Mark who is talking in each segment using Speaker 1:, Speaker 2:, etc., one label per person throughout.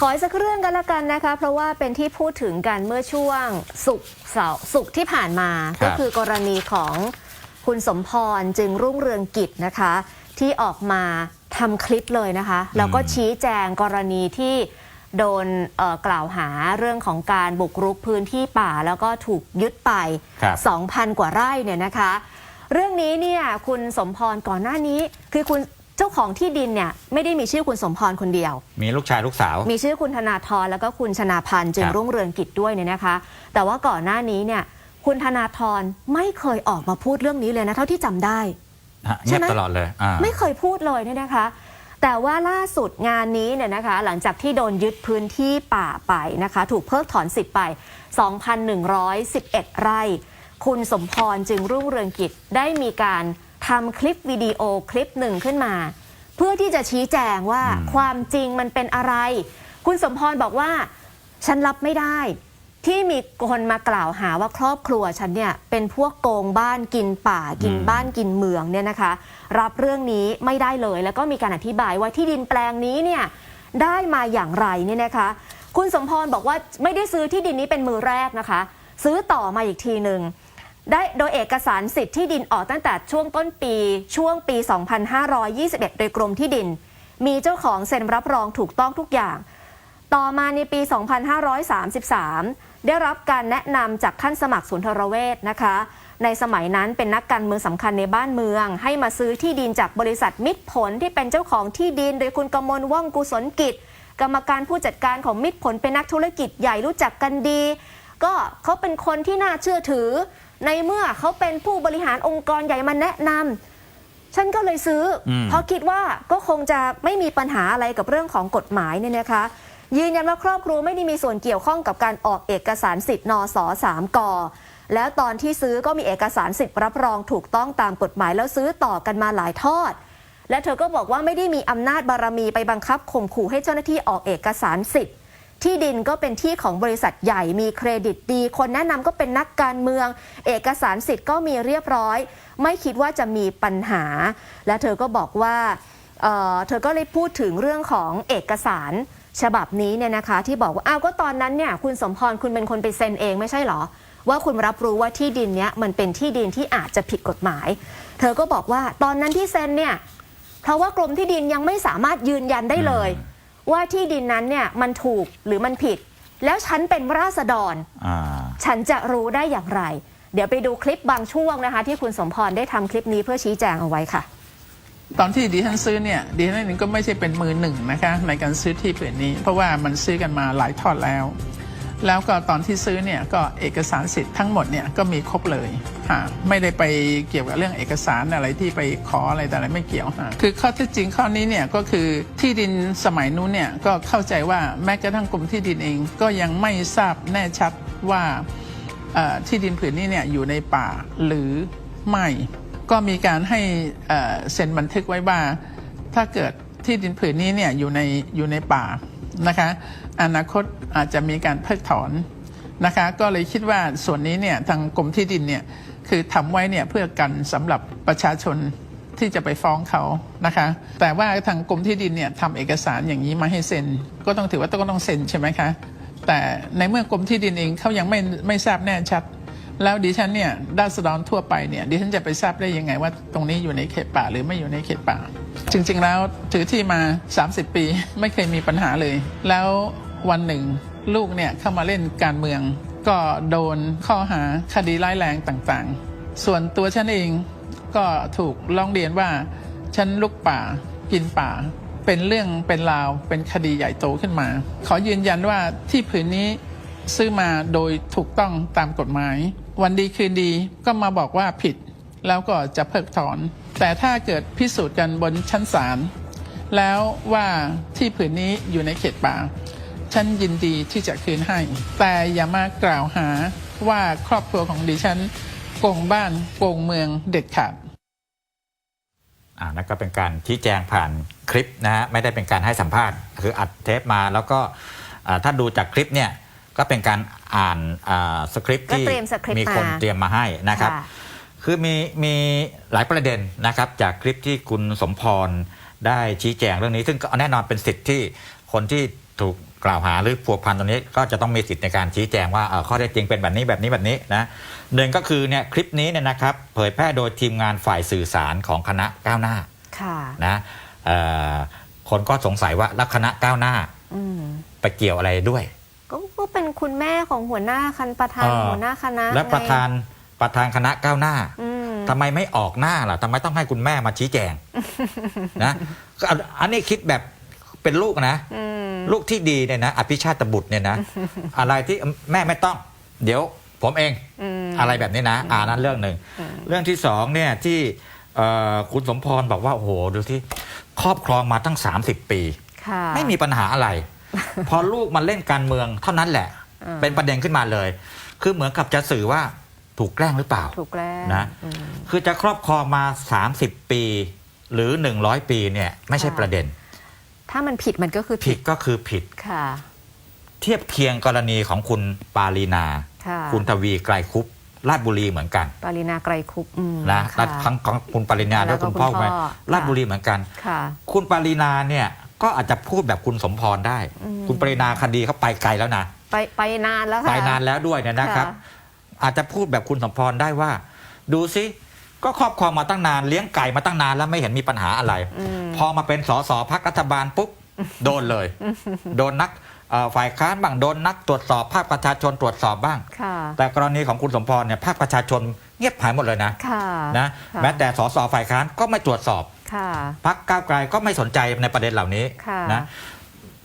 Speaker 1: ขออีกสักเรื่องกันละกันนะคะ เพราะว่าเป็นที่พูดถึงกันเมื่อช่วงสุกร์เสาร์สุกร์ที่ผ่านมา
Speaker 2: ครับ
Speaker 1: ก็คือกรณีของคุณสมพรจึงรุ่งเรืองกิจนะคะ ที่ออกมาทำคลิปเลยนะคะ แล้วก็ชี้แจงกรณีที่โดนเอ่อกล่าวหาเรื่องของการบุกรุกพื้นที่ป่า แล้วก็ถูกยึดไป
Speaker 2: ครับ
Speaker 1: 2,000 กว่าไร่เนี่ยนะคะ เรื่องนี้เนี่ยคุณสมพรก่อนหน้านี้คือคุณ เจ้าของที่ดินเนี่ยไม่ได้มีชื่อคุณสมพรคนเดียว
Speaker 2: มีลูกชายลูกสาว
Speaker 1: มีชื่อคุณธนาธรแล้วก็คุณชนาพันธ์จึง
Speaker 2: ครับ
Speaker 1: รุ่งเรืองกิจด้วยเนี่ยนะคะ แต่ว่าก่อนหน้านี้เนี่ยคุณธนาธรไม่เคยออกมาพูดเรื่องนี้เลยนะเท่าที่จำได้
Speaker 2: ฮะ
Speaker 1: ใช่
Speaker 2: เงียบ
Speaker 1: ไหม
Speaker 2: ตลอดเลยอ่า
Speaker 1: ไม่เคยพูดเลยเนี่ยนะคะ แต่ว่าล่าสุดงานนี้เนี่ยนะคะ หลังจากที่โดนยึดพื้นที่ป่าไปนะคะ ถูกเพิกถอนสิทธิ์ไป 2,111 ไร่ คุณสมพรจึงรุ่งเรืองกิจได้มีการ ทำคลิปวิดีโอคลิปหนึ่งขึ้นมา เพื่อที่จะชี้แจงว่าความจริงมันเป็นอะไร คุณสมพรบอกว่า ฉันรับไม่ได้ ที่มีคนมากล่าวหาว่าครอบครัวฉันเนี่ยเป็นพวกโกงบ้านกินป่ากินบ้านกินเมืองเนี่ยนะคะ รับเรื่องนี้ไม่ได้เลย แล้วก็มีการอธิบายว่าที่ดินแปลงนี้เนี่ยได้มาอย่างไรเนี่ยนะคะ คุณสมพรบอกว่าไม่ได้ซื้อที่ดินนี้เป็นมือแรกนะคะ ซื้อต่อมาอีกทีหนึ่ง ได้โดยเอกสารสิทธิ์ที่ดินออกตั้งแต่ช่วงต้นปีช่วงปี 2521 โดยกรมที่ดิน มีเจ้าของเซ็นรับรองถูกต้องทุกอย่าง ต่อมาในปี 2533 ได้รับการแนะนำจากท่านสมัครสุนทรเวชนะคะ ในสมัยนั้นเป็นนักการเมืองสำคัญในบ้านเมือง ให้มาซื้อที่ดินจากบริษัทมิตรผลที่เป็นเจ้าของที่ดิน โดยคุณกมลว่องกุศลกิจ กรรมการผู้จัดการของมิตรผลเป็นนักธุรกิจใหญ่รู้จักกันดี ก็เขาเป็นคนที่น่าเชื่อถือ ในเมื่อเขาเป็นผู้บริหารองค์กรใหญ่มาแนะนำฉันก็เลยซื้ออ
Speaker 2: ม
Speaker 1: เพราะคิดว่าก็คงจะไม่มีปัญหาอะไรกับเรื่องของกฎหมายเนี่ยนะคะ ยืนยันว่าครอบครัวไม่ได้มีส่วนเกี่ยวข้องกับการออกเอกสารสิทธิ์นสสามกแล้วตอนที่ซื้อก็มีเอกสารสิทธิ์รับรองถูกต้องตามกฎหมายแล้วซื้อต่อกันมาหลายทอด และเธอก็บอกว่าไม่ได้มีอำนาจบารมีไปบังคับข่มขู่ให้เจ้าหน้าที่ออกเอกสารสิทธิ์ ที่ดินก็เป็นที่ของบริษัทใหญ่มีเครดิตดี คนแนะนำก็เป็นนักการเมือง เอกสารสิทธิ์ก็มีเรียบร้อย ไม่คิดว่าจะมีปัญหา และเธอก็บอกว่าเเธอก็เลยพูดถึงเรื่องของเอกสารฉบับนี้เนี่ยนะคะ ที่บอกว่าอ้าวก็ตอนนั้นเนี่ยคุณสมพรคุณเป็นคนไปเซ็นเองไม่ใช่เหรอ ว่าคุณรับรู้ว่าที่ดินเนี้ยมันเป็นที่ดินที่อาจจะผิดกฎหมาย เธอก็บอกว่าตอนนั้นที่เซ็นเนี่ยเพราะว่ากรมที่ดินยังไม่สามารถยืนยันได้เลย ว่าที่ดินนั้นเนี่ยมันถูกหรือมันผิด แล้วฉันเป็นราษฎร
Speaker 2: อ่า
Speaker 1: ฉันจะรู้ได้อย่างไร เดี๋ยวไปดูคลิปบางช่วงนะคะ ที่คุณสมพรได้ทำคลิปนี้เพื่อชี้แจงเอาไว้ค่ะ
Speaker 3: ตอนที่ดิฉันซื้อเนี่ยดิฉันเองก็ไม่ใช่เป็นมือหนึ่งนะคะในการซื้อที่ผืนนี้ เพราะว่ามันซื้อกันมาหลายทอดแล้ว แล้วก็ตอนที่ซื้อเนี่ยก็เอกสารสิทธิ์ทั้งหมดเนี่ยก็มีครบเลยฮะไม่ได้ไปเกี่ยวกับเรื่องเอกสารอะไรที่ไปขออะไรแต่อะไรไม่เกี่ยวฮะคือข้อเท็จจริงข้อนี้เนี่ยก็คือที่ดินสมัยนู้นเนี่ยก็เข้าใจว่าแม้กระทั่งกรมที่ดินเองก็ยังไม่ทราบแน่ชัดว่าที่ดินผืนนี้เนี่ยอยู่ในป่าหรือไม่ ก็มีการให้เซ็นบันทึกไว้ว่า ถ้าเกิดที่ดินผืนนี้เนี่ยอยู่ในอยู่ในป่านะคะ อนาคตอาจจะมีการเพิกถอนนะคะ ก็เลยคิดว่าส่วนนี้เนี่ยทางกรมที่ดินเนี่ยคือทำไว้เนี่ยเพื่อกันสำหรับประชาชนที่จะไปฟ้องเขานะคะ แต่ว่าทางกรมที่ดินเนี่ยทำเอกสารอย่างนี้มาให้เซ็น ก็ต้องถือว่าต้องต้องเซ็นใช่ไหมคะ แต่ในเมื่อกรมที่ดินเองเขายังไม่ไม่ทราบแน่ชัด แล้วดิฉันเนี่ยด้านสดอนทั่วไปเนี่ยดิฉันจะไปทราบได้ยังไงว่าตรงนี้อยู่ในเขตป่าหรือไม่อยู่ในเขตป่า จริงๆแล้วถือที่มา 30 ปีไม่เคยมีปัญหาเลย แล้ว วันหนึ่ง ลูกเนี่ยเข้ามาเล่นการเมือง ก็โดนข้อหาคดีร้ายแรงต่างๆ ส่วนตัวฉันเองก็ถูกร้องเรียนว่า ฉันลุกป่ากินป่า เป็นเรื่องเป็นราวเป็นคดีใหญ่โตขึ้นมา ขอยืนยันว่าที่ผืนนี้ซื้อมาโดยถูกต้องตามกฎหมาย วันดีคืนดีก็มาบอกว่าผิด แล้วก็จะเพิกถอน แต่ถ้าเกิดพิสูจน์กันบนชั้นศาลแล้วว่าที่ผืนนี้อยู่ในเขตป่า ฉันยินดีที่จะคืนให้ แต่อย่ามากล่าวหาว่าครอบครัวของดิฉันโกงบ้านโกงเมืองเด็ดขาด
Speaker 2: อ่านั่นก็เป็นการชี้แจงผ่านคลิปนะฮะไม่ได้เป็นการให้สัมภาษณ์คืออัดเทปมาแล้วก็อ่าถ้าดูจากคลิปเนี่ยก็เป็นการอ่านอ่าสคริปต์
Speaker 1: ก็
Speaker 2: ที่
Speaker 1: เตรียมสคริปต์
Speaker 2: มีคน
Speaker 1: มา
Speaker 2: เตรียมมาให้นะครับ
Speaker 1: ค่ะ
Speaker 2: คือมีมีหลายประเด็นนะครับจากคลิปที่คุณสมพรได้ชี้แจงเรื่องนี้ ซึ่งก็แน่นอนเป็นสิทธิ์ที่คนที่ถูก กล่าวหาหรือผัวพันตรงนี้ก็จะต้องมีสิทธิ์ในการชี้แจงว่าเอ่อข้อเท็จจริงเป็นแบบนี้แบบนี้แบบนี้นะหนึ่งก็คือเนี่ยคลิปนี้เนี่ยนะครับเผยแพร่โดยทีมงานฝ่ายสื่อสารของคณะก้าวหน้า
Speaker 1: ค่ะ
Speaker 2: นะเอ่อคนก็สงสัยว่าแล้วคณะก้าวหน้า
Speaker 1: อืม
Speaker 2: ไปเกี่ยวอะไรด้วย
Speaker 1: ก็ก็เป็นคุณแม่ของหัวหน้าคันประธาน
Speaker 2: เออ
Speaker 1: หัวหน้าคณะ
Speaker 2: และประธาน
Speaker 1: ไง
Speaker 2: ประธานคณะก้าวหน้า
Speaker 1: อืม
Speaker 2: ทำไมไม่ออกหน้าล่ะทำไมต้องให้คุณแม่มาชี้แจง นะก็อันอันนี้คิดแบบเป็นลูกนะ
Speaker 1: อืม
Speaker 2: ลูกที่ดีเนี่ยนะอภิชาตบุตรเนี่ยนะ อะไรที่แม่ไม่ต้อง เดี๋ยวผมเอง
Speaker 1: อืม
Speaker 2: อะไรแบบนี้นะอ่านั้นเรื่องหนึ่งเรื่องที่สองเนี่ยที่เอ่อคุณสมพรบอกว่าโอ้โหดูที่ครอบครองมาตั้ง 30 ปี
Speaker 1: ค่ะ
Speaker 2: ไม่มีปัญหาอะไร พอลูกมาเล่นการเมืองเท่านั้นแหละ
Speaker 1: อ่า
Speaker 2: เป็นประเด็นขึ้นมาเลย คือเหมือนกับจะสื่อว่าถูกแกล้งหรือเปล่า
Speaker 1: ถูกแกล้ง
Speaker 2: นะ
Speaker 1: อืม
Speaker 2: คือจะครอบครองมา 30 ปี หรือ 100 ปีเนี่ยไม่ใช่
Speaker 1: ค่ะ
Speaker 2: ประเด็น
Speaker 1: ถ้ามันผิดมันก็คือ
Speaker 2: ผิดก็คือผิด
Speaker 1: ค่ะ
Speaker 2: เทียบเคียงกรณีของคุณปารีนา
Speaker 1: ค่ะ
Speaker 2: คุณทวีไกรคุปราชบุรีเหมือนกัน
Speaker 1: ปารินาไกรคุปอืม
Speaker 2: นะ
Speaker 1: ค่ะ
Speaker 2: ทั้งของคุณปารินา
Speaker 1: แล้
Speaker 2: ด้ว
Speaker 1: วยก็
Speaker 2: คุณพ่อ
Speaker 1: คุณพ่อ
Speaker 2: ไป
Speaker 1: ค่ะ
Speaker 2: ราชบุรีเหมือนกัน
Speaker 1: ค่ะ
Speaker 2: คุณปารีนาเนี่ยก็อาจจะพูดแบบคุณสมพรได้
Speaker 1: อืม
Speaker 2: คุณปารินาคดีเขาไปไกลแล้วนะ
Speaker 1: ไปไปนานแล้วค่ะ
Speaker 2: ไปนานแล้วด้วยเนี่ยนะครับ
Speaker 1: ค่ะ
Speaker 2: อาจจะพูดแบบคุณสมพรได้ว่า ดูซิ ก็ครอบครองมาตั้งนานเลี้ยงไก่มาตั้งนานแล้วไม่เห็นมีปัญหาอะไร
Speaker 1: อืม
Speaker 2: พอมาเป็นสสพักรัฐบาลปุ๊บโดนเลย โดนนักเอ่อฝ่ายค้านบ้างโดนนักตรวจสอบภาคประชาชนตรวจสอบบ้าง
Speaker 1: ค่ะ
Speaker 2: แต่กรณีของคุณสมพรเนี่ยภาคประชาชนเงียบหายหมดเลยนะ
Speaker 1: ค่ะ
Speaker 2: นะ
Speaker 1: ค่ะ
Speaker 2: แม้แต่สสฝ่ายค้านก็ไม่ตรวจสอบ
Speaker 1: ค่ะ
Speaker 2: พักก้าวไกลก็ไม่สนใจในประเด็นเหล่านี้
Speaker 1: ค่ะ
Speaker 2: นะ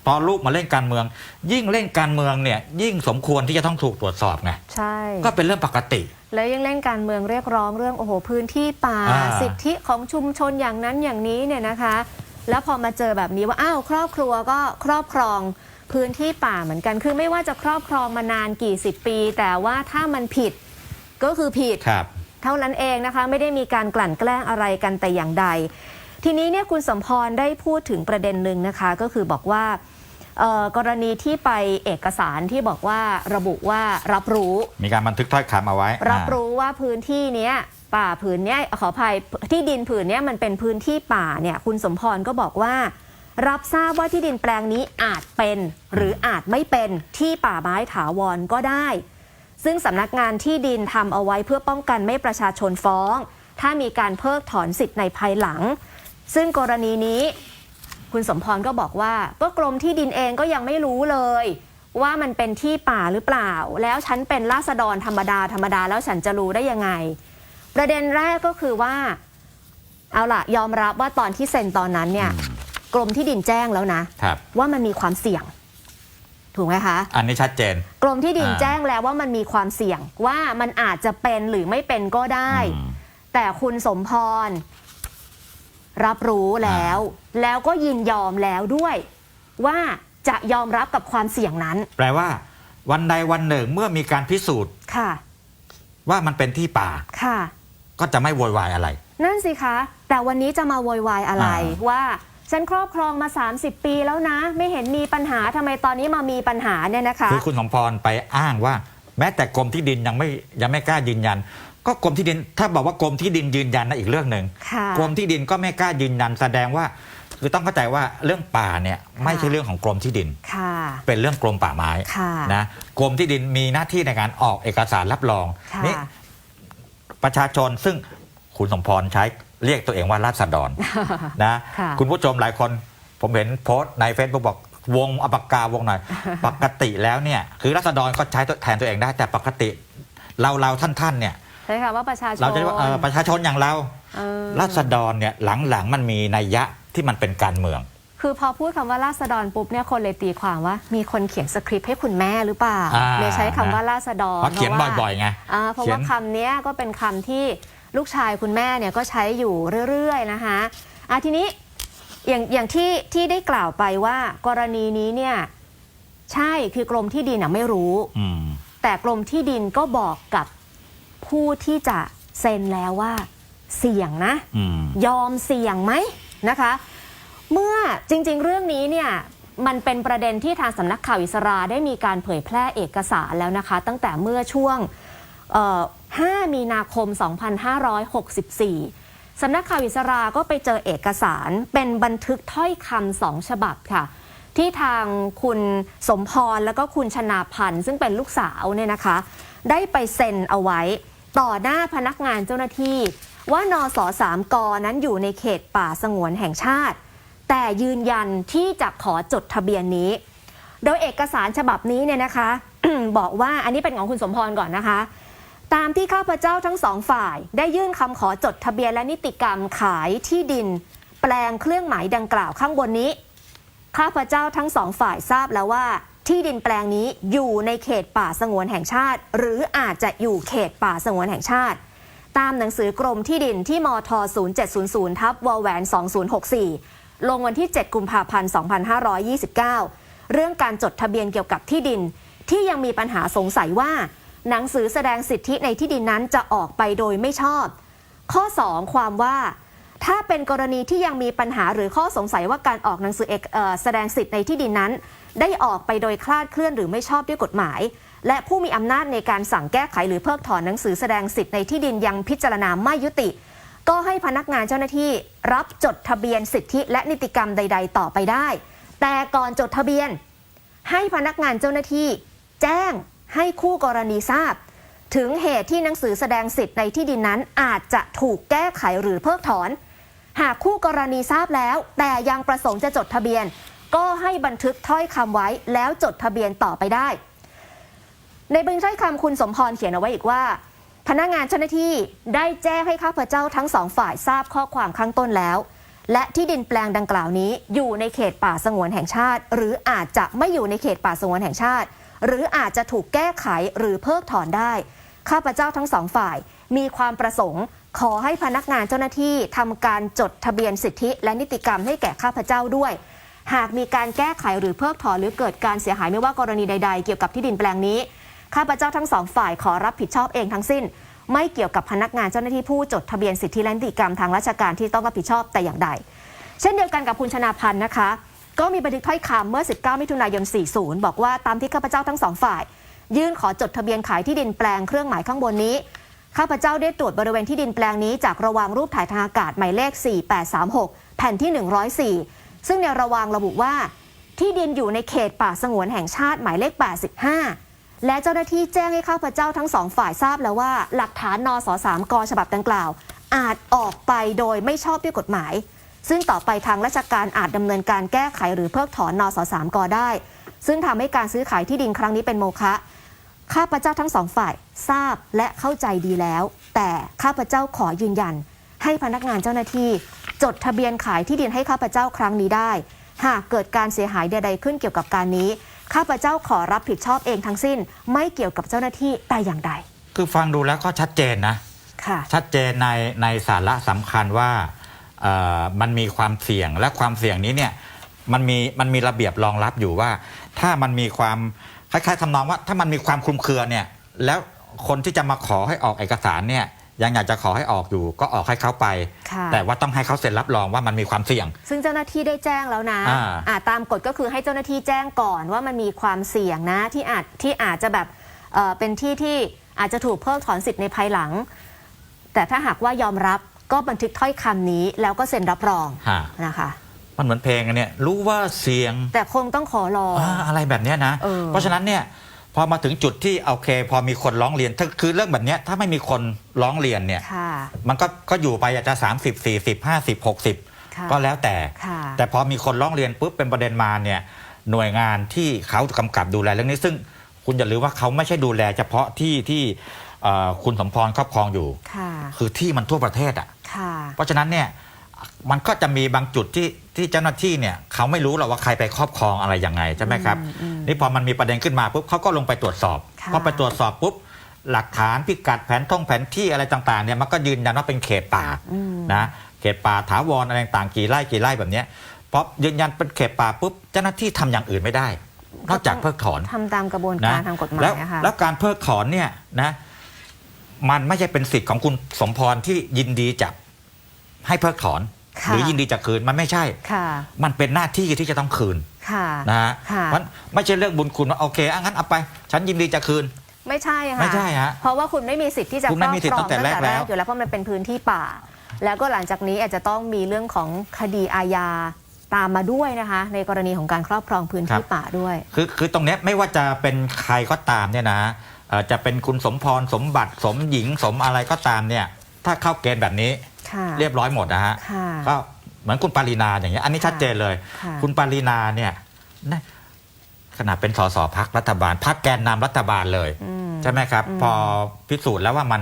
Speaker 2: พอลูกมาเล่นการเมือง ยิ่งเล่นการเมืองเนี่ยยิ่งสมควรที่จะต้องถูกตรวจสอบไง
Speaker 1: ใช่
Speaker 2: ก็เป็นเรื่องปกติ
Speaker 1: แล้วยังเล่นการเมืองเรียกร้องเรื่องโอ้โหพื้นที่ป่า
Speaker 2: อ่า
Speaker 1: สิทธิของชุมชนอย่างนั้นอย่างนี้เนี่ยนะคะ แล้วพอมาเจอแบบนี้ว่าอ้าวครอบครัวก็ครอบครองพื้นที่ป่าเหมือนกัน คือไม่ว่าจะครอบครองมานานกี่สิบปี แต่ว่าถ้ามันผิดก็คือผิด
Speaker 2: ครับ
Speaker 1: เท่านั้นเองนะคะไม่ได้มีการกลั่นแกล้งอะไรกันแต่อย่างใด ทีนี้เนี่ยคุณสมพรได้พูดถึงประเด็นหนึ่งนะคะ ก็คือบอกว่าเอ่อ กรณีที่ไปเอกสารที่บอกว่าระบุว่ารับรู้
Speaker 2: มีการบันทึกถ้อยคำเอาไว้
Speaker 1: รับ
Speaker 2: อ่า
Speaker 1: รู้ว่าพื้นที่เนี้ยป่าผืนเนี้ยขออภัยที่ดินผืนเนี้ยมันเป็นพื้นที่ป่าเนี่ยคุณสมพรก็บอกว่า รับทราบว่าที่ดินแปลงนี้อาจเป็น หรืออาจไม่เป็นที่ป่าไม้ถาวรก็ได้ ซึ่งสำนักงานที่ดินทำเอาไว้เพื่อป้องกันไม่ให้ประชาชนฟ้อง ถ้ามีการเพิกถอนสิทธิ์ในภายหลัง ซึ่งกรณีนี้ คุณสมพรก็บอกว่าก็กรมที่ดินเองก็ยังไม่รู้เลย ว่ามันเป็นที่ป่าหรือเปล่า แล้วฉันเป็นราษฎรธรรมดาธรรมดาแล้วฉันจะรู้ได้ยังไง ประเด็นแรกก็คือว่า เอาล่ะ ยอมรับว่าตอนที่เซ็นตอนนั้นเนี่ยกรมที่ดินแจ้งแล้วนะ
Speaker 2: ครับ
Speaker 1: ว่ามันมีความเสี่ยง ถูกไหมคะ
Speaker 2: อันนี้ชัดเจน
Speaker 1: กรมที่ดิน
Speaker 2: อ่า
Speaker 1: แจ้งแล้วว่ามันมีความเสี่ยงว่ามันอาจจะเป็นหรือไม่เป็นก็ได้
Speaker 2: อืม
Speaker 1: แต่คุณสมพร รับรู้แล้ว แล้วก็ยินยอมแล้วด้วย ว่าจะยอมรับกับความเสี่ยงนั้น
Speaker 2: แปลว่า วันใดวันหนึ่งเมื่อมีการพิสูจน์
Speaker 1: ค่ะ
Speaker 2: ว่ามันเป็นที่ป่า
Speaker 1: ค่ะ
Speaker 2: ก็จะไม่โวยวายอะไร
Speaker 1: นั่นสิคะ แต่วันนี้จะมาโวยวายอะไร
Speaker 2: อ่า
Speaker 1: ว่าฉันครอบครองมา 30 ปีแล้วนะ ไม่เห็นมีปัญหาทำไมตอนนี้มามีปัญหาเนี่ยนะคะ
Speaker 2: คือคุณสมพรไปอ้างว่า แม้แต่กรมที่ดินยังไม่ยังไม่กล้ายืนยัน ก็กรมที่ดินถ้าบอกว่ากรมที่ดินยืนยันนะอีกเรื่องหนึ่ง
Speaker 1: ค่ะ
Speaker 2: กรมที่ดินก็ไม่กล้ายืนยันแสดงว่า คือต้องเข้าใจว่าเรื่องป่าเนี่ยไม่ใช่เรื่องของกรมที่ดิน
Speaker 1: ค่ะ
Speaker 2: เป็นเรื่องกรมป่าไม้
Speaker 1: ค่ะ
Speaker 2: นะกรมที่ดินมีหน้าที่ในการออกเอกสารรับรอง
Speaker 1: ค่ะ
Speaker 2: นี่ประชาชนซึ่งคุณสมพรใช้เรียกตัวเองว่าราษฎรนะ
Speaker 1: ค่ะ
Speaker 2: คุณผู้ชมหลายคนผมเห็นโพสต์ใน Facebook บอกวงเอาปากกาวงหน่อย ปกติแล้วเนี่ยคือราษฎรก็ใช้ตัวแทนตัวเองได้แต่ปกติเราเราท่านท่านๆเนี่ย
Speaker 1: ใช่ค่ะว่าประชาชน
Speaker 2: เราจะเรียกว่าเอ่อประชาชนอย่างเรา
Speaker 1: เออ
Speaker 2: ราษฎรเนี่ยหลังๆมันมีนัยยะที่มันเป็นการเมือง
Speaker 1: คือพอพูดคำว่าราษฎรปุ๊บเนี่ยคนเลยตีความว่า มีคนเขียนสคริปต์ให้คุณแม่หรือเปล่า
Speaker 2: อ่า
Speaker 1: เลยใช้คำว่าราษฎร
Speaker 2: เพราะเขียน
Speaker 1: ว่า
Speaker 2: บ่อยๆไง
Speaker 1: อ่าเพราะ
Speaker 2: เขีย
Speaker 1: ว่านคำเนี้ยก็เป็นคำที่ลูกชายคุณแม่เนี่ยก็ใช้อยู่เรื่อยๆนะคะอะทีนี้อย่างอย่างที่ที่ได้กล่าวไปว่ากรณีนี้เนี่ยใช่คือกรมที่ดินน่ะไม่รู้
Speaker 2: อืม
Speaker 1: แต่กรมที่ดินก็บอกกับ ผู้ที่จะเซ็นแล้วว่าเสี่ยงนะ
Speaker 2: อืม
Speaker 1: ยอมเสี่ยงไหมนะคะ เมื่อจริงๆ เรื่องนี้เนี่ยมันเป็นประเด็นที่ทางสำนักข่าวอิสราได้มีการเผยแพร่เอกสารแล้วนะคะ ตั้งแต่เมื่อช่วงเอ่อ5มีนาคม 2564 สำนักข่าวอิสราก็ไปเจอเอกสารเป็นบันทึกถ้อยคำสองฉบับค่ะ ที่ทางคุณสมพรแล้วก็คุณชนาพันธ์ซึ่งเป็นลูกสาวเนี่ยนะคะ ได้ไปเซ็นเอาไว้ ต่อหน้าพนักงานเจ้าหน้าที่ ว่านสสามกนั้นอยู่ในเขตป่าสงวนแห่งชาติ แต่ยืนยันที่จะขอจดทะเบียนนี้ โดยเอกสารฉบับนี้เนี่ยนะคะ บอกว่าอันนี้เป็นของคุณสมพรก่อนนะคะ ตามที่ข้าพเจ้าทั้งสองฝ่าย ได้ยื่นคำขอจดทะเบียนและนิติกรรมขายที่ดิน แปลงเครื่องหมายดังกล่าวข้างบนนี้ ข้าพเจ้าทั้งสองฝ่ายทราบแล้วว่า ที่ดินแปลงนี้อยู่ในเขตป่าสงวนแห่งชาติ หรืออาจจะอยู่เขตป่าสงวนแห่งชาติ ตามหนังสือกรมที่ดินที่มท 0700ทับวแหวน2064 ลงวันที่ 7 กุมภาพันธ์ 2529 เรื่องการจดทะเบียนเกี่ยวกับที่ดิน ที่ยังมีปัญหาสงสัยว่า หนังสือแสดงสิทธิในที่ดินนั้นจะออกไปโดยไม่ชอบ ข้อ 2 ความว่า ถ้าเป็นกรณีที่ยังมีปัญหาหรือข้อสงสัยว่าการออกหนังสือเอกเออแสดงสิทธิในที่ดินนั้น ได้ออกไปโดยคลาดเคลื่อนหรือไม่ชอบด้วยกฎหมาย และผู้มีอำนาจในการสั่งแก้ไขหรือเพิกถอนหนังสือแสดงสิทธิในที่ดินยังพิจารณาไม่ยุติ ก็ให้พนักงานเจ้าหน้าที่รับจดทะเบียนสิทธิและนิติกรรมใด ๆ ต่อไปได้ แต่ก่อนจดทะเบียน ให้พนักงานเจ้าหน้าที่ แจ้งให้คู่กรณีทราบ ถึงเหตุที่หนังสือแสดงสิทธิ์ในที่ดินนั้นอาจจะถูกแก้ไขหรือเพิกถอน หากคู่กรณีทราบแล้ว แต่ยังประสงค์จะจดทะเบียน ก็ให้บันทึกถ้อยคำไว้แล้วจดทะเบียนต่อไปได้ ในบันทึกถ้อยคำคุณสมพรเขียนเอาไว้อีกว่า พนักงานเจ้าหน้าที่ได้แจ้งให้ข้าพเจ้าทั้งสองฝ่ายทราบข้อความข้างต้นแล้ว และที่ดินแปลงดังกล่าวนี้อยู่ในเขตป่าสงวนแห่งชาติ หรืออาจจะไม่อยู่ในเขตป่าสงวนแห่งชาติ หรืออาจจะถูกแก้ไขหรือเพิกถอนได้ ข้าพเจ้าทั้งสองฝ่ายมีความประสงค์ ขอให้พนักงานเจ้าหน้าที่ทำการจดทะเบียนสิทธิ และนิติกรรมให้แก่ข้าพเจ้าด้วย หากมีการแก้ไขหรือเพิกถอนหรือเกิดการเสียหายไม่ว่ากรณีใด ๆ เกี่ยวกับที่ดินแปลงนี้ ข้าพเจ้าทั้งสองฝ่ายขอรับผิดชอบเองทั้งสิ้น ไม่เกี่ยวกับพนักงานเจ้าหน้าที่ผู้จดทะเบียนสิทธิและนิติกรรมทางราชการที่ต้องรับผิดชอบแต่อย่างใด เช่นเดียวกันกับคุณชนาพันธ์นะคะ ก็มีบันทึกถ้อยคำเมื่อ 19 มิถุนายน 40 บอกว่าตามที่ข้าพเจ้าทั้งสองฝ่าย ยื่นขอจดทะเบียนขายที่ดินแปลงเครื่องหมายข้างบนนี้ ข้าพเจ้าได้ตรวจบริเวณที่ดินแปลงนี้จากระวางรูปถ่ายทางอากาศหมายเลข 4836 แผ่นที่ 104 ซึ่งในระวางระบุว่า ที่ดินอยู่ในเขตป่าสงวนแห่งชาติหมายเลข 85 และเจ้าหน้าที่แจ้งให้ข้าพเจ้าทั้งสองฝ่ายทราบแล้วว่า หลักฐานนสสามกฉบับดังกล่าว อาจออกไปโดยไม่ชอบด้วยกฎหมาย ซึ่งต่อไปทางราชการอาจดำเนินการแก้ไขหรือเพิกถอนนสสามกได้ ซึ่งทำให้การซื้อขายที่ดินครั้งนี้เป็นโมฆะ ข้าพเจ้าทั้งสองฝ่ายทราบและเข้าใจดีแล้ว แต่ข้าพเจ้าขอยืนยัน ให้พนักงานเจ้าหน้าที่ จดทะเบียนขายที่ดินให้ข้าพเจ้าครั้งนี้ได้ หากเกิดการเสียหายใด ๆ ขึ้นเกี่ยวกับการนี้ ข้าพเจ้าขอรับผิดชอบเองทั้งสิ้น ไม่เกี่ยวกับเจ้าหน้าที่แต่อย่างใด
Speaker 2: คือฟังดูแล้วก็ชัดเจนนะ
Speaker 1: ค่ะ
Speaker 2: ชัดเจนในในสาระสำคัญว่าเอ่อมันมีความเสี่ยงและความเสี่ยงนี้เนี่ยมันมีมันมีระเบียบรองรับอยู่ว่า ถ้ามันมีความ คล้ายๆทำนองว่าถ้ามันมีความคลุมเครือเนี่ย แล้วคนที่จะมาขอให้ออกเอกสารเนี่ยยังอยากจะขอให้ออกอยู่ก็ออกให้เขาไป
Speaker 1: ค่ะ
Speaker 2: แต่ว่าต้องให้เขาเซ็นรับรองว่ามันมีความเสี่ยง
Speaker 1: ซึ่งเจ้าหน้าที่ได้แจ้งแล้วนะ
Speaker 2: อ่า
Speaker 1: อ่าตามกฎก็คือให้เจ้าหน้าที่แจ้งก่อนว่ามันมีความเสี่ยงนะที่อาจที่อาจจะแบบเอ่อเป็นที่ที่อาจจะถูกเพิกถอนสิทธิ์ในภายหลัง แต่ถ้าหากว่ายอมรับก็บันทึกถ้อยคำนี้แล้วก็เซ็นรับรอง
Speaker 2: ฮะ
Speaker 1: นะคะ
Speaker 2: มันเหมือนเพลงอันเนี่ยรู้ว่าเสี่ยง
Speaker 1: แต่คงต้องขอรอ
Speaker 2: อาอะไรแบบเนี้ยนะ
Speaker 1: เออ
Speaker 2: เพราะฉะนั้นเนี่ยพอมาถึงจุดที่โอเค พอมีคนร้องเรียนถ้าคือเรื่องแบบเนี้ยถ้าไม่มีคนร้องเรียนเนี่ย
Speaker 1: ค่ะ
Speaker 2: มันก็ก็อยู่ไปอาจจะ 30 40 50 60
Speaker 1: ค่ะ
Speaker 2: ก็แล้วแต่
Speaker 1: ค่ะ
Speaker 2: แต่พอมีคนร้องเรียนปุ๊บเป็นประเด็นมาเนี่ยหน่วยงานที่เขากำกับดูแลเรื่องนี้ ซึ่งคุณอย่าลืมว่าเขาไม่ใช่ดูแล เฉพาะที่ที่เอ่อคุณสมพรครอบครองอยู่
Speaker 1: ค่ะ
Speaker 2: คือที่มันทั่วประเทศอะ
Speaker 1: ค่ะ
Speaker 2: เพราะฉะนั้นเนี่ย มันก็จะมีบางจุดที่ที่เจ้าหน้าที่เนี่ยเขาไม่รู้หรอกว่าใครไปครอบครองอะไรยังไงใช่ไหมครับ
Speaker 1: อืมอืม
Speaker 2: นี่พอมันมีประเด็นขึ้นมาปุ๊บเขาก็ลงไปตรวจสอบ
Speaker 1: ค่ะ
Speaker 2: พอไปตรวจสอบปุ๊บหลักฐานพิกัดแผนท่องแผนที่อะไรต่างๆเนี่ยมันก็ยืนยันว่าเป็นเขตป่า
Speaker 1: อืม
Speaker 2: นะเขตป่าถาวรอะไรต่างๆกี่ไร่กี่ไร่แบบเนี้ยพอยืนยันเป็นเขตป่าปุ๊บเจ้าหน้าที่ทำอย่างอื่นไม่ได้ นอกจากเพิกถอน
Speaker 1: ทำตามกระบวน
Speaker 2: นะ
Speaker 1: การทางกฎหมาย
Speaker 2: แล้ว
Speaker 1: นะคะ
Speaker 2: แล้วการเพิกถอนเนี่ยนะมันไม่ใช่เป็นสิทธิ์ของคุณสมพรที่ยินดีจะ ให้เพิกถอน
Speaker 1: ค่ะ
Speaker 2: หรือยินดีจะคืนมันไม่ใช่
Speaker 1: ค่ะ
Speaker 2: มันเป็นหน้าที่ที่จะต้องคืน
Speaker 1: ค่ะ
Speaker 2: นะฮะ
Speaker 1: ค่ะ
Speaker 2: มันไม่ใช่เรื่องบุญคุณว่าโอเคอะงั้นเอาไป ฉันยินดีจะคืน
Speaker 1: ไม่ใช่ค่ะ
Speaker 2: ไม่ใช่ฮะ
Speaker 1: เพราะว่าคุณไม่มีสิทธิ์ที่จะ
Speaker 2: คุณไม่มีสิทธิ์ตั้งแต่แรกแล้ว
Speaker 1: อยู่แล้วเพราะมันเป็นพื้นที่ป่า แล้วก็หลังจากนี้อาจจะต้องมีเรื่องของคดีอาญาตามมาด้วยนะคะ ในกรณีของการครอบครองพื้น
Speaker 2: ครั
Speaker 1: ที่
Speaker 2: บ
Speaker 1: ป่าด้วย
Speaker 2: คือคือตรงเนี้ยไม่ว่าจะเป็นใครก็ตามเนี่ยนะเอ่อจะเป็นคุณสมพรสมบัติสมหญิงสมอะไรก็ตามเนี่ย ถ้าเข้าเกณฑ์แบบนี้
Speaker 1: ค่ะ
Speaker 2: เรียบร้อยหมดนะฮะ
Speaker 1: ค่ะ
Speaker 2: ก็เหมือนคุณปารีนาอย่างเงี้ยอันนี้
Speaker 1: ค่ะ
Speaker 2: ชัดเจนเลย
Speaker 1: ค่ะ
Speaker 2: คุณปารีนาเนี่ยนะขนาดเป็นสสพักรัฐบาลพักแกนนำรัฐบาลเลย
Speaker 1: อืม
Speaker 2: ใช่ไหมครับ
Speaker 1: อืม
Speaker 2: พอพิสูจน์แล้วว่ามัน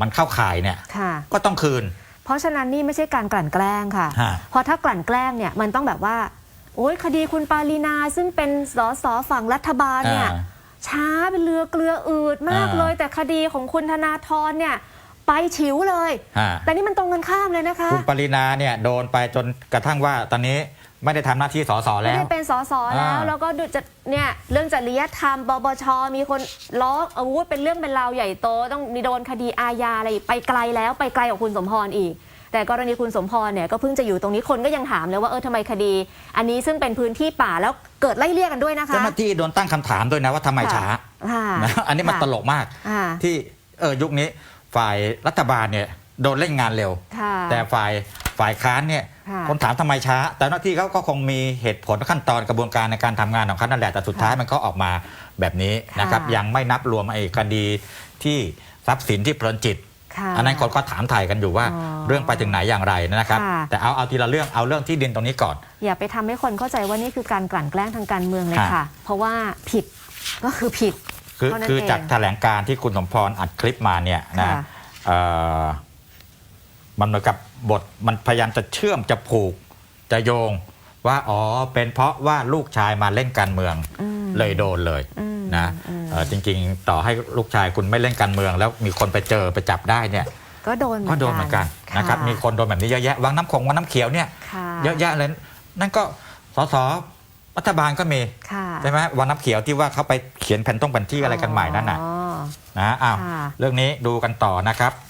Speaker 2: มันเข้าข่ายเนี่ย
Speaker 1: ค่ะ
Speaker 2: ก็ต้องคืน
Speaker 1: เพราะฉะนั้นนี่ไม่ใช่การกลั่นแกล้งค่ะ
Speaker 2: ฮะ
Speaker 1: เพราะถ้ากลั่นแกล้งเนี่ยมันต้องแบบว่า โอ้ยคดีคุณปารีนาซึ่งเป็นสสฝั่งรัฐบาลเนี่ย
Speaker 2: อ่า
Speaker 1: ช้าเป็นเรือเกลืออืดมาก
Speaker 2: อ่า
Speaker 1: เลย แต่คดีของคุณธนาธรเนี่ย ไปฉิวเลย
Speaker 2: ฮะ
Speaker 1: แต่นี่มันตรงกันข้ามเลยนะคะ
Speaker 2: คุณปรินาเนี่ยโดนไปจนกระทั่งว่าตอนนี้ไม่ได้ทำหน้าที่สส
Speaker 1: ไม่
Speaker 2: แล้ว
Speaker 1: ได้เป็นสสแล้ว
Speaker 2: อ่า
Speaker 1: แล้วก็ดูจะเนี่ยเรื่องจริยธรรมปปชมีคนล้ออาวุธเป็นเรื่องเป็นราวใหญ่โต ต้องมีโดนคดีอาญาอะไรอีกไปไกลแล้วไปไกลกว่าคุณสมพรอีก แต่กรณีคุณสมพรเนี่ยก็เพิ่งจะอยู่ตรงนี้คนก็ยังถามเลยว่าเออทำไมคดี อันนี้ซึ่งเป็นพื้นที่ป่าแล้วเกิดไล่เลี่ยกันด้วยนะคะ
Speaker 2: เจ้าหน้าที่โดนตั้งคำถามด้วยนะว่าทำไมช้า
Speaker 1: ค่ะ
Speaker 2: นะอันนี้มัน
Speaker 1: ค่ะ
Speaker 2: ตลกมาก
Speaker 1: อ่า
Speaker 2: ที่เออยุคนี้ ฝ่ายรัฐบาลเนี่ยโดนเล่นงานเร็ว
Speaker 1: ค่ะ
Speaker 2: แต่ฝ่ายฝ่ายค้านเนี่ย
Speaker 1: ค่ะ
Speaker 2: คนถามทำไมช้า แต่หน้าที่เขาก็คงมีเหตุผลขั้นตอนกระบวนการในการทำงานของเขานั่นแหละแต่สุดท้ายมันก็ออกมาแบบนี้นะครับ
Speaker 1: ค่ะ
Speaker 2: ยังไม่นับรวมไอ้คดีที่ทรัพย์สินที่เพลินจิต
Speaker 1: ค่ะ
Speaker 2: อันนั้นคนก็ถามถ่ายกันอยู่ว่า
Speaker 1: อ๋อ
Speaker 2: เรื่องไปถึงไหนอย่างไรนะครับ
Speaker 1: ค่ะ
Speaker 2: แต่เอาเอาทีละเรื่องเอาเรื่องที่ดินตรงนี้ก่อน
Speaker 1: อย่าไปทำให้คนเข้าใจว่านี่คือการกลั่นแกล้งทางการเมืองเลย
Speaker 2: ค่ะ
Speaker 1: ค่ะเพราะว่าผิดก็คือผิด
Speaker 2: คือ
Speaker 1: เท่านั้น
Speaker 2: คือ
Speaker 1: เอง
Speaker 2: จากแถลงการที่คุณสมพรอัดคลิปมาเนี่ยนะ
Speaker 1: ค่ะ
Speaker 2: เอ่อมันเหมือนกับบทมันพยายามจะเชื่อมจะผูกจะโยงว่าอ๋อเป็นเพราะว่าลูกชายมาเล่นการเมือง
Speaker 1: อืม
Speaker 2: เลยโดนเลย
Speaker 1: อืม
Speaker 2: นะ
Speaker 1: อืม
Speaker 2: เอ่อจริงๆ ต่อให้ลูกชายคุณไม่เล่นการเมือง แล้วมีคนไปเจอไปจับได้เนี่ย
Speaker 1: ก็โดน
Speaker 2: ก็โดนเหมือนกันนะครับมีคนโดนแบบนี้เยอะแยะวังน้ำคงวังน้ำเขียวเนี่ย
Speaker 1: ค่ะ
Speaker 2: เยอะแยะเลยนั่นก็สส รัฐบาลก็มี
Speaker 1: ค่ะ
Speaker 2: ใช่ไหมวังน้ำเขียวที่ว่าเขาไปเขียนแผ่นต้องแผ่นที่อะไรกันใหม่นั่นน่ะ
Speaker 1: อ๋อ
Speaker 2: นะอ้าว
Speaker 1: ค่ะ
Speaker 2: เรื่องนี้ดูกันต่อนะครับ